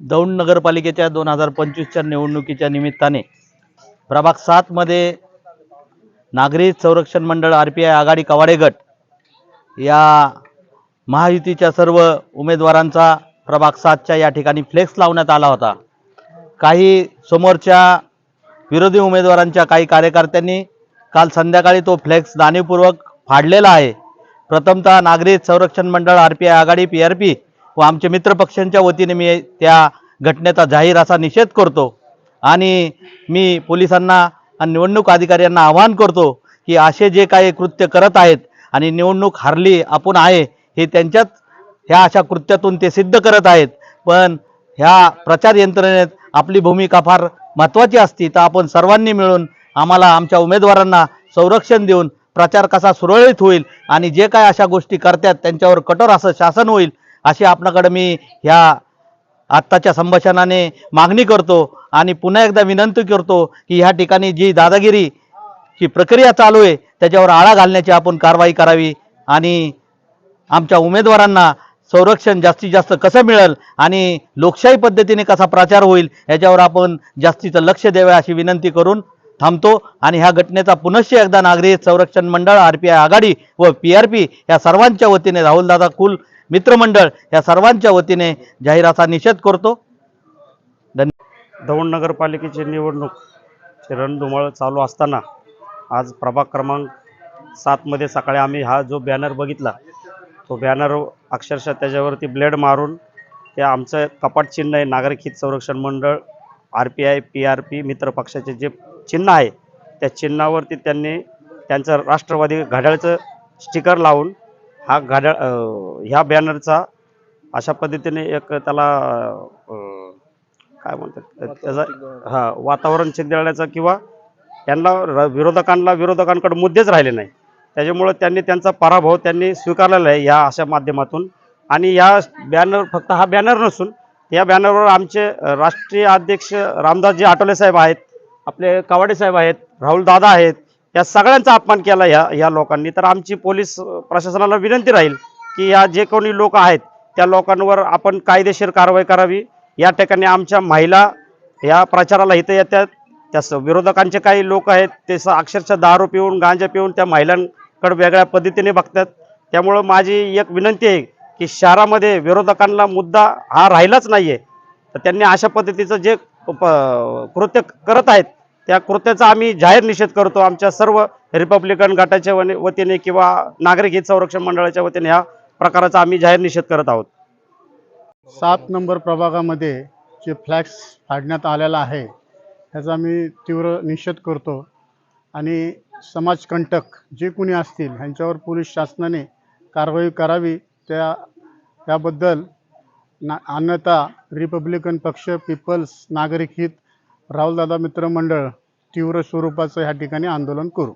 दौंड नगरपालिकेच्या दोन हजार पंचवीसच्या निवडणुकीच्या निमित्ताने प्रभाग सातमध्ये नागरी संरक्षण मंडळ आर पी आय आघाडी कवाडे गट या महायुतीच्या सर्व उमेदवारांचा प्रभाग सातच्या या ठिकाणी फ्लेक्स लावण्यात आला होता. काही समोरच्या विरोधी उमेदवारांच्या काही कार्यकर्त्यांनी काल संध्याकाळी तो फ्लेक्स जाणीवपूर्वक फाडलेला आहे. प्रथमतः नागरी संरक्षण मंडळ आर पी आय आघाडी पी आर पी व आमचे मित्रपक्षांच्या वतीने मी त्या घटनेचा जाहीर असा निषेध करतो. आणि मी पोलिसांना आणि निवडणूक अधिकाऱ्यांना आवाहन करतो की असे जे काही कृत्य करत आहेत आणि निवडणूक हारली आपण आहे हे त्यांच्याच ह्या अशा कृत्यातून ते सिद्ध करत आहेत. पण ह्या प्रचार यंत्रणेत आपली भूमिका फार महत्त्वाची असती तर आपण सर्वांनी मिळून आम्हाला आमच्या उमेदवारांना संरक्षण देऊन प्रचार कसा सुरळीत होईल आणि जे काय अशा गोष्टी करतात त्यांच्यावर कठोर असं शासन होईल अशी आपणाकडे मी ह्या आत्ताच्या संभाषणाने मागणी करतो आणि पुन्हा एकदा विनंती करतो की ह्या ठिकाणी जी दादागिरी ही प्रक्रिया चालू आहे त्याच्यावर आळा घालण्याची आपण कारवाई करावी आणि आमच्या उमेदवारांना संरक्षण जास्तीत जास्त कसं मिळेल आणि लोकशाही पद्धतीने कसा प्रचार होईल याच्यावर आपण जास्तीचं लक्ष द्यावे अशी विनंती करून थांबतो. आणि ह्या घटनेचा पुनश्च एकदा नागरी संरक्षण मंडळ आर पी आय आघाडी व पी आर पी या सर्वांच्या वतीने राहुलदादा कुल मित्रमंडळ या सर्वांच्या वतीने जाहिराचा निषेध करतो. दौंड नगरपालिकेची निवडणूक रणधुमाळ चालू असताना आज प्रभाग क्रमांक सातमध्ये सकाळी आम्ही हा जो बॅनर बघितला तो बॅनर अक्षरशः त्याच्यावरती ब्लेड मारून ते आमचं कपाट चिन्ह आहे नागरिक हित संरक्षण मंडळ R P I P R P मित्र पक्षाचे जे चिन्ह आहे त्या चिन्हावरती त्यांनी त्यांचं राष्ट्रवादी घड्याळचं स्टिकर लावून हा घड्याळ ह्या बॅनरचा अशा पद्धतीने एक त्याला काय म्हणतात त्याचा हा वातावरण छिंदळण्याचा किंवा त्यांना र- विरोधकांना विरोधकांकडे मुद्देच राहिले नाही. त्याच्यामुळं त्यांनी त्यांचा पराभव त्यांनी स्वीकारलेला आहे या अशा माध्यमातून. आणि या बॅनर फक्त हा बॅनर नसून या बॅनरवर आमचे राष्ट्रीय अध्यक्ष रामदासजी आठवले साहेब आहेत आपले कवाडे साहेब आहेत राहुल दादा आहेत या सगळ्यांचा अपमान केला ह्या ह्या लोकांनी. तर आमची पोलीस प्रशासनाला विनंती राहील की या जे कोणी लोक आहेत त्या लोकांवर आपण कायदेशीर कारवाई करावी. या ठिकाणी आमच्या महिला या प्रचाराला इथं येतात. त्या स- विरोधकांचे काही लोक आहेत ते स अक्षरशः दारू पिऊन गांजा पिऊन त्या महिलांकडे वेगळ्या पद्धतीने बघतात. त्यामुळं माझी एक विनंती आहे की शहरामध्ये विरोधकांना मुद्दा हा राहिलाच नाही आहे तर त्यांनी अशा पद्धतीचं जे प- कृत्य करत आहेत त्या कृत्याचा आम्ही जाहीर निषेध करतो. आमच्या सर्व रिपब्लिकन गटाच्या वने- वतीने किंवा नागरिक हित संरक्षण मंडळाच्या वतीने ह्या प्रकाराचा आम्ही जाहीर निषेध करत आहोत. सात नंबर प्रभागामध्ये जे फ्लॅक्स फाडण्यात आलेला आहे त्याचा मी तीव्र निषेध करतो. आणि समाजकंटक जे कोणी असतील ह्यांच्यावर पोलीस शासनाने कारवाई करावी त्या त्याबद्दल ना अन्यथा रिपब्लिकन पक्ष पीपल्स नागरिक हित राहुलदादा मित्रमंडळ तीव्र स्वरूपाचं ह्या ठिकाणी आंदोलन करू.